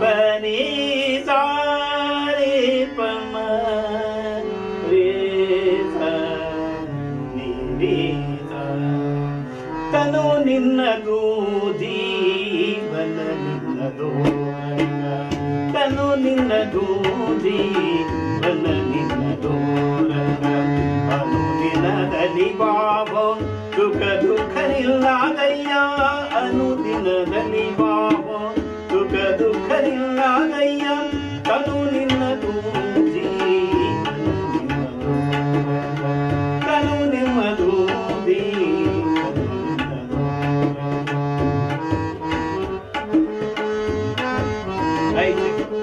ಬನಿ ಸಾರಿ ಪಮ ರೇ ಸ ನಿ ರೇ ಸ. ತನು ನಿನ್ನದು ಜೀವನ ನಿನ್ನದು ರಂಗ. ತನು ನಿನ್ನದು ಜೀವನ ನಿನ್ನದು ರಂಗ. ಅನು ದಿನದಲ್ಲಿ ಬಾಬ ಸುಖ ದುಃಖ ನಿಲ್ಲಾಗಯ್ಯ ಅನುದಿನದಲ್ಲಿ ಬಾಬ ಆಯ್ತು.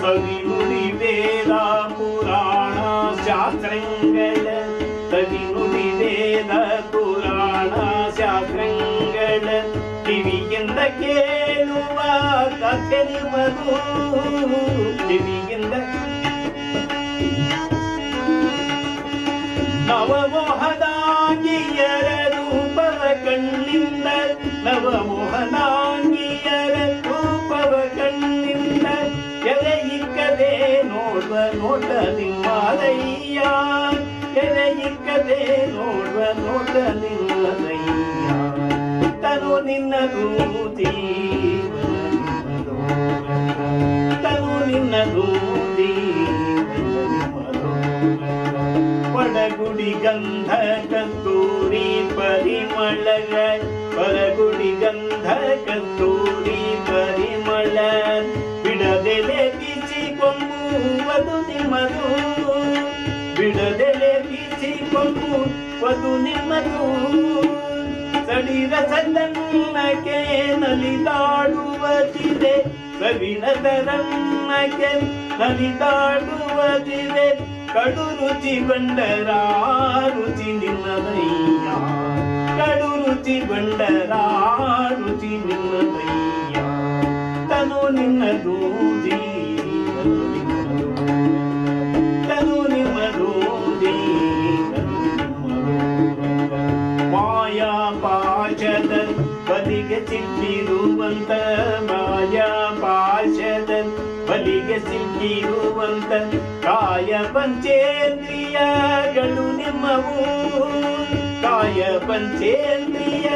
ಸವಿನುಡಿ ವೇದ ಪುರಾಣ ಶಾಸ್ತ್ರಗಳ ಸವಿನುಡಿ ವೇದ ಪುರಾಣ ಶಾಸ್ತ್ರಗಳ ಕಿವಿಯಿಂದ ಕೇಳುವ ಕಥೆ ನಿಮ್ಮದು ಕಿವಿಯಿಂದ ನವಮೋಹನಾಂಗಿಯರ ನಿಮ್ಮದಯ್ಯ ಎಲೆ ಇಕ್ಕದೆ ನೋಡುವ ನೋಟ ನಿಮ್ಮದಯ್ಯ ತನು ನಿನ್ನದು ಜೀವನ ನಿಮ್ಮದು ತನು ನಿನ್ನದು ಜೀವನ ನಿಮ್ಮದು ಪಡಗುಡಿ ಗಂಧ ಕಸ್ತೂರಿ ಪರಿಮಳಗ ಪರಗುಡಿ ಗಂಧ ಕಸ್ತೂರಿ ಕೊಂಬುವುದು ನಿಮ್ಮದು. ಬಿಡದೆಲೆ ಬೀಚಿ ಒದು ನಿಮ್ಮದು. ಸಡಿರ ಸದನ್ನಕ್ಕೆ ನಲಿದಾಡುವುದಿದೆ. ಸವಿನ ತರನ್ನಕ್ಕೆ ನಲಿದಾಡುವುದಿದೆ. ಕಡು ರುಚಿ ಬಂಡರ ರುಚಿ ನಿನ್ನದಯ್ಯ. ಕಡು ರುಚಿ ಬಂಡರ ರುಚಿ ನಿನ್ನದಯ್ಯ. ತನು ನಿನ್ನದು ಜೀವನ ಪಾಶದ ಬಲಿಗೆ ಸಿಕ್ಕಿರುವಂತ ಕಾಯ ಪಂಚೇಂದ್ರಿಯಗಳು ನಿಮ್ಮವು ಕಾಯ ಪಂಚೇಂದ್ರಿಯಗಳು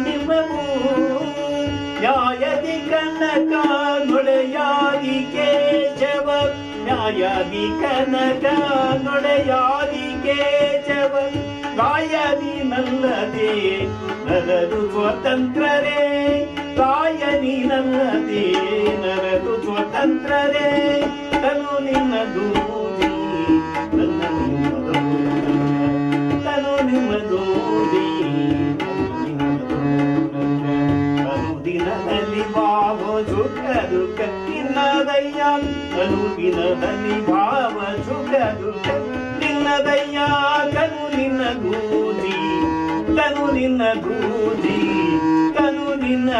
ನಿಮ್ಮವು ನ್ಯಾಯದಿ ಕನಕ ನೊಡೆಯಾದಿ ಕೇಶವ ನ್ಯಾಯದಿ ಕನಕ ನೊಡೆಯಾದಿ ಕೇಶವ ಕಾಯದಿ ನಲ್ಲದೆ ನರರು ಸ್ವತಂತ್ರರೇ ಸ್ವತಂತ್ರರೇ ತನು ನಿನ್ನದು ನನ್ನ ನಿಮ್ಮದು ತನು ನಿಮ್ಮದು ಅನುದಿನದಲ್ಲಿ ಭಾವ ಸುಖ ದುಃಖ ತನು ಅನುದಿನದಲ್ಲಿ ಭಾವ ಸುಖ ದುಃಖ ನಿನ್ನದಯ್ಯ, ತನು ನಿನ್ನ ಗೂಜಿ ತನು ನಿನ್ನ ಗೂಜಿ ತನು ನಿನ್ನ